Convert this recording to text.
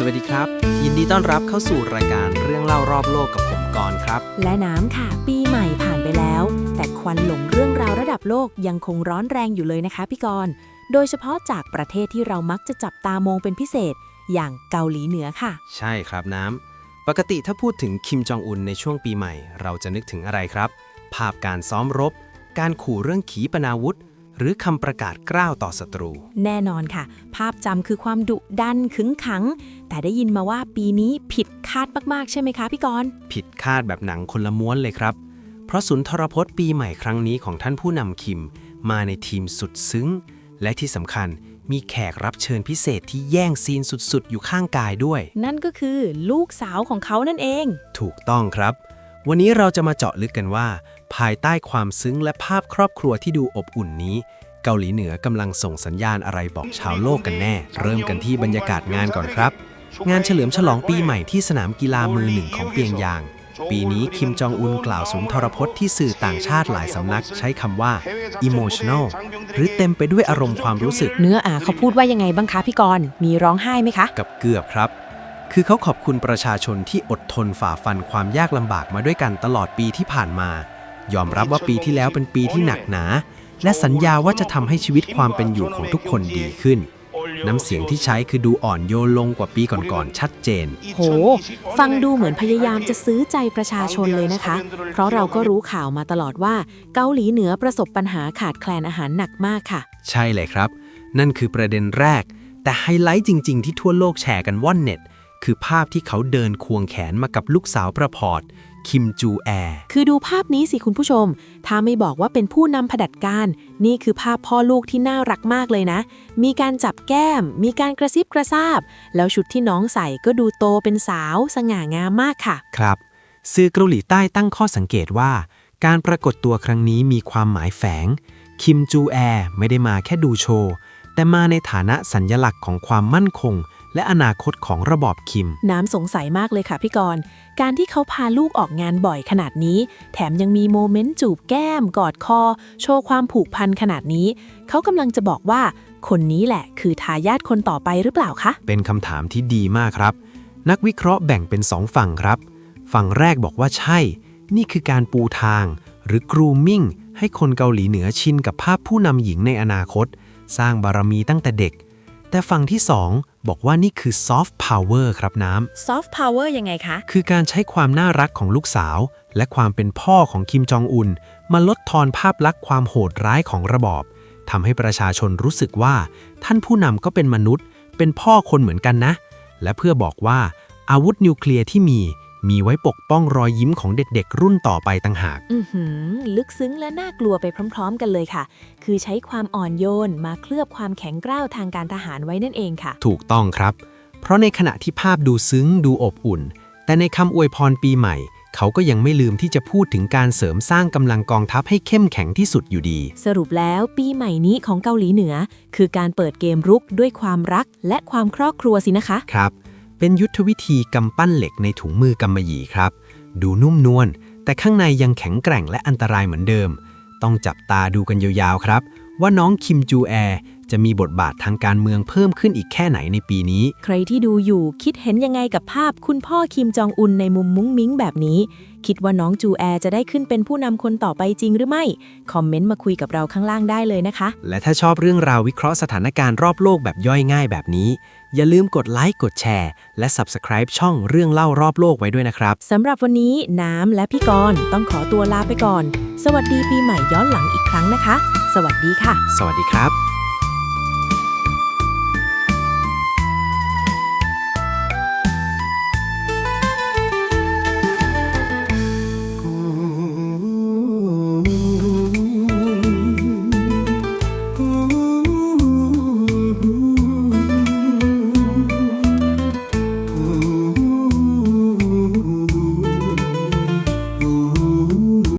สวัสดีครับ ยินดีต้อนรับเข้าสู่รายการเรื่องเล่ารอบโลกกับผมกรณ์ครับ และน้ำค่ะ ปีใหม่ผ่านไปแล้ว แต่ควันหลงเรื่องราวระดับโลกยังคงร้อนแรงอยู่เลยนะคะพี่กรณ์โดยเฉพาะจากประเทศที่เรามักจะจับตามองเป็นพิเศษ อย่างเกาหลีเหนือค่ะ ใช่ครับน้ำปกติถ้าพูดถึงคิมจองอุนในช่วงปีใหม่ เราจะนึกถึงอะไรครับ ภาพการซ้อมรบ การขู่เรื่องขีปนาวุธ หรือคำประกาศกล้าวต่อศัตรู แน่นอนค่ะ ภาพจำคือความดุดันขึงขัง แต่ได้ยินมาว่าปีนี้ผิดคาดมากๆ ใช่ไหมคะพี่กรณ์ผิดคาดแบบหนังคนละม้วนเลยครับ เพราะสุนทรพจน์ปีใหม่ครั้งนี้ของท่านผู้นำคิม มาในทีมสุดซึ้ง และที่สำคัญมีแขกรับเชิญพิเศษที่แย่งซีนสุดๆ อยู่ข้างกายด้วย นั่นก็คือลูกสาวของเขานั่นเอง ถูกต้องครับ วันนี้เราจะมาเจาะลึกกันว่า ภายใต้ความซึ้งและภาพครอบครัวที่ดูอบอุ่นนี้ เกาหลีเหนือกำลังส่งสัญญาณอะไรบอกชาวโลกกันแน่ เริ่มกันที่บรรยากาศงานก่อนครับ งานเฉลิมฉลองปีใหม่ที่สนามกีฬามือหนึ่งของเปียงยาง ปีนี้คิมจองอุนกล่าวสุนทรพจน์ที่สื่อต่างชาติหลายสำนักใช้คำว่า emotional หรือเต็มไปด้วยอารมณ์ความรู้สึก เนื้ออาเขาพูดว่ายังไงบ้างคะพี่กรณ์มีร้องไห้ไหมคะ กับเกือบครับ คือเขาขอบคุณประชาชนที่อดทนฝ่าฟันความยากลำบากมาด้วยกันตลอดปีที่ผ่านมา ยอมรับว่าปีที่แล้วเป็นปีที่หนักหนา และสัญญาว่าจะทำให้ชีวิตความเป็นอยู่ของทุกคนดีขึ้น น้ำเสียงที่ใช้คือดูอ่อนโยนลงกว่าปีก่อนๆชัดเจน โห ฟังดูเหมือนพยายามจะซื้อใจประชาชนเลยนะคะ เพราะเราก็รู้ข่าวมาตลอดว่า เกาหลีเหนือประสบปัญหาขาดแคลนอาหารหนักมากค่ะ ใช่เลยครับ นั่นคือประเด็นแรก แต่ไฮไลท์จริง ๆ ที่ทั่วโลกแชร์กันว่อนเน็ต คือภาพที่เขาเดินควงแขนมากับลูกสาวประพอร์ตคิมจูแอร์คือดูภาพนี้สิคุณผู้ชม ถ้าไม่บอกว่าเป็นผู้นำผดัดการ นี่คือภาพพ่อลูกที่น่ารักมากเลยนะ มีการจับแก้ม มีการกระซิบกระซาบ แล้วชุดที่น้องใส่ก็ดูโตเป็นสาว สง่างามมากค่ะ ครับ สื่อเกาหลีใต้ตั้งข้อสังเกตว่า การปรากฏตัวครั้งนี้มีความหมายแฝง คิมจูแอร์ไม่ได้มาแค่ดูโชว์ แต่มาในฐานะสัญญลักษณ์ของความมั่นคง และอนาคตของระบอบคิม น้ำสงสัยมากเลยค่ะพี่กรณ์การที่เขาพาลูกออกงานบ่อยขนาดนี้ แถมยังมีโมเมนต์จูบแก้ม กอดคอ โชว์ความผูกพันขนาดนี้ เขากำลังจะบอกว่า คนนี้แหละคือทายาทคนต่อไปหรือเปล่าคะ เป็นคำถามที่ดีมากครับ นักวิเคราะห์แบ่งเป็นสองฝั่งครับ ฝั่งแรกบอกว่าใช่ นี่คือการปูทาง หรือ grooming ให้คนเกาหลีเหนือชินกับภาพผู้นำหญิงในอนาคต สร้างบารมีตั้งแต่เด็ก แต่ฝั่งที่สอง บอกว่านี่คือ soft power ครับน้ำ soft power ยังไงคะ คือการใช้ความน่ารักของลูกสาว และความเป็นพ่อของคิมจองอุนมาลดทอนภาพลักษณ์ความโหดร้ายของระบอบทำให้ประชาชนรู้สึกว่า ท่านผู้นำก็เป็นมนุษย์ เป็นพ่อคนเหมือนกันนะ และเพื่อบอกว่าอาวุธนิวเคลียร์ที่มี มีไว้ปกป้องรอยยิ้มของเด็กๆ รุ่นต่อไปต่างหาก อือหือลึกซึ้งและน่ากลัวไปพร้อมๆ กันเลยค่ะ คือใช้ความอ่อนโยนมาเคลือบความแข็งกร้าวทางการทหารไว้นั่นเองค่ะ ถูกต้องครับ เพราะในขณะที่ภาพดูซึ้งดูอบอุ่น แต่ในคำอวยพรปีใหม่ เขาก็ยังไม่ลืมที่จะพูดถึงการเสริมสร้างกำลังกองทัพให้เข้มแข็งที่สุดอยู่ดี สรุปแล้วปีใหม่นี้ของเกาหลีเหนือ คือการเปิดเกมรุกด้วยความรักและความครอบครัวสินะคะ ครับ เป็นยุทธวิธีกำปั้นเหล็กในถุงมือกำมะหยี่ครับ ดูนุ่มนวลแต่ข้างในยังแข็งแกร่งและอันตรายเหมือนเดิม ต้องจับตาดูกันยาวๆครับ ว่าน้องคิมจูแอ จะมีบทบาททางการเมืองเพิ่มขึ้นอีกแค่ไหนในปีนี้ ใครที่ดูอยู่คิดเห็นยังไงกับภาพคุณพ่อคิมจองอุนในมุมมุ้งมิ้งแบบนี้ คิดว่าน้องจูแอร์จะได้ขึ้นเป็นผู้นำคนต่อไปจริงหรือไม่ คอมเมนต์มาคุยกับเราข้างล่างได้เลยนะคะ และถ้าชอบเรื่องราววิเคราะห์สถานการณ์รอบโลกแบบย่อยง่ายแบบนี้ อย่าลืมกดไลค์กดแชร์และ Subscribe ช่องเรื่องเล่ารอบโลกไว้ด้วยนะครับสำหรับวันนี้น้ำและพี่กรณ์ต้องขอตัวลาไปก่อน สวัสดีปีใหม่ย้อนหลังอีกครั้งนะคะ สวัสดีค่ะ สวัสดีครับ